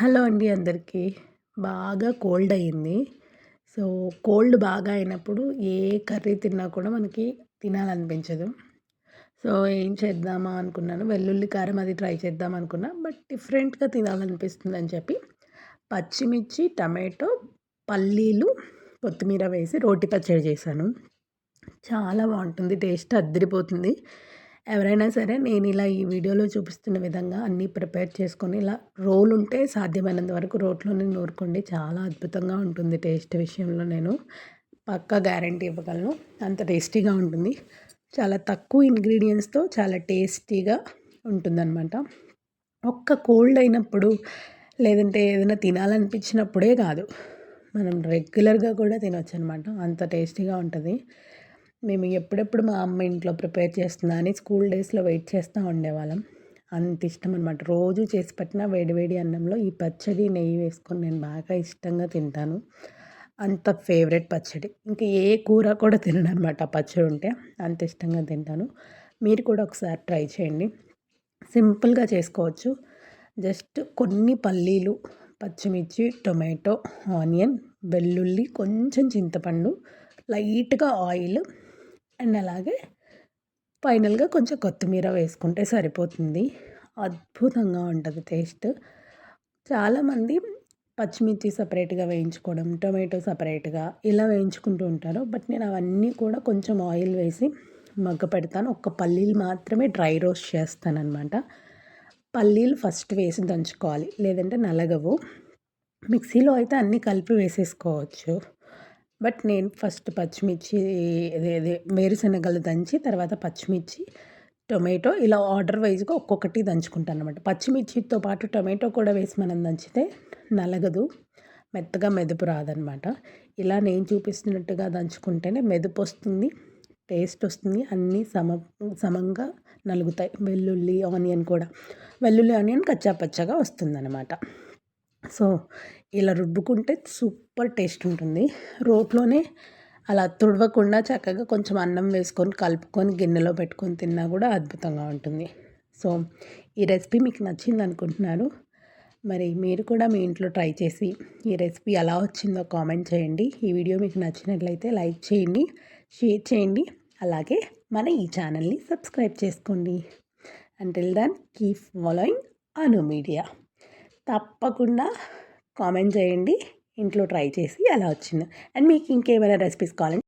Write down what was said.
Hello అండి అందరికీ. బాగా కోల్డ్ అయింది సో కోల్డ్ బాగా అయినప్పుడు ఏ కర్రీ తిన్నా కూడా మనకి తినాలనిపించదు. సో ఏం చేద్దామా అనుకున్నాను. వెల్లుల్లి కారం అది ట్రై చేద్దాం అనుకున్నా. బట్ డిఫరెంట్గా తినాలనిపిస్తుంది అని చెప్పి పచ్చిమిర్చి టమాటో పల్లీలు కొత్తిమీర వేసి రోటి పచ్చడి చేశాను. చాలా బాగుంటుంది. టేస్ట్ అద్దరిపోతుంది. ఎవరైనా సరే నేను ఇలా ఈ వీడియోలో చూపిస్తున్న విధంగా అన్నీ ప్రిపేర్ చేసుకొని ఇలా రోల్ ఉంటే సాధ్యమైనంత వరకు రోట్లోనే నూరుకోండి. చాలా అద్భుతంగా ఉంటుంది టేస్ట్ విషయంలో నేను. పక్కా గ్యారంటీ ఇవ్వగలను. అంత టేస్టీగా ఉంటుంది. చాలా తక్కువ ఇంగ్రీడియంట్స్తో చాలా టేస్టీగా ఉంటుందన్నమాట. ఒక్క కోల్డ్ అయినప్పుడు లేదంటే ఏదైనా తినాలనిపించినప్పుడే కాదు. మనం రెగ్యులర్గా కూడా తినొచ్చు అనమాట అంత టేస్టీగా ఉంటుంది. మేము ఎప్పుడెప్పుడు మా అమ్మ ఇంట్లో ప్రిపేర్ చేస్తుందా అని స్కూల్ డేస్లో వెయిట్ చేస్తూ ఉండేవాళ్ళం. అంత ఇష్టం అనమాట రోజు చేసి పెట్టిన వేడివేడి అన్నంలో ఈ పచ్చడి నెయ్యి వేసుకొని నేను బాగా ఇష్టంగా తింటాను. అంత ఫేవరెట్ పచ్చడి. ఇంకా ఏ కూర కూడా తినను అనమాట ఆ పచ్చడి ఉంటే అంత ఇష్టంగా తింటాను. మీరు కూడా ఒకసారి ట్రై చేయండి. సింపుల్గా చేసుకోవచ్చు. జస్ట్ కొన్ని పల్లీలు పచ్చిమిర్చి టొమాటో ఆనియన్ వెల్లుల్లి కొంచెం చింతపండు లైట్గా ఆయిల్ అండ్ అలాగే ఫైనల్గా కొంచెం కొత్తిమీర వేసుకుంటే సరిపోతుంది. అద్భుతంగా ఉంటుంది టేస్ట్. చాలామంది పచ్చిమిర్చి సపరేట్గా వేయించుకోవడం టొమాటో సపరేట్గా ఇలా వేయించుకుంటూ ఉంటారు. బట్ నేను అవన్నీ కూడా కొంచెం ఆయిల్ వేసి మగ్గ పెడతాను. ఒక్క పల్లీలు మాత్రమే డ్రై రోస్ట్ చేస్తాను అనమాట పల్లీలు ఫస్ట్ వేసి దంచుకోవాలి. లేదంటే నలగవు. మిక్సీలో అయితే అన్నీ కలిపి వేసేసుకోవచ్చు. బట్ నేను ఫస్ట్ పచ్చిమిర్చి వేరుశనగలు దంచి తర్వాత పచ్చిమిర్చి టొమాటో ఇలా ఆర్డర్ వైజ్గా ఒక్కొక్కటి దంచుకుంటాను అనమాట పచ్చిమిర్చితో పాటు టొమాటో కూడా వేసి మనం దంచితే నలగదు. మెత్తగా మెదుపు రాదనమాట ఇలా నేను చూపిస్తున్నట్టుగా దంచుకుంటేనే మెదుపు వస్తుంది టేస్ట్ వస్తుంది అన్నీ సమ సమంగా నలుగుతాయి. వెల్లుల్లి ఆనియన్ కూడా. వెల్లుల్లి ఆనియన్ కచ్చా పచ్చగా వస్తుందన్నమాట. సో ఇలా రుబ్బుకుంటే సూపర్ టేస్ట్ ఉంటుంది. రోట్లోనే అలా తుడవకుండా చక్కగా కొంచెం అన్నం వేసుకొని కలుపుకొని గిన్నెలో పెట్టుకొని తిన్నా కూడా అద్భుతంగా ఉంటుంది. సో ఈ రెసిపీ మీకు నచ్చింది అనుకుంటున్నాను. మరి మీరు కూడా మీ ఇంట్లో ట్రై చేసి ఈ రెసిపీ ఎలా వచ్చిందో కామెంట్ చేయండి. ఈ వీడియో మీకు నచ్చినట్లయితే లైక్ చేయండి షేర్ చేయండి అలాగే మన ఈ ఛానల్ని సబ్స్క్రైబ్ చేసుకోండి. Until then keep following Anu media తప్పకుండా కామెంట్ చేయండి. ఇంట్లో ట్రై చేసి అలా వచ్చింది. అండ్ మీకు ఇంకేమైనా రెసిపీస్ కావాలంటే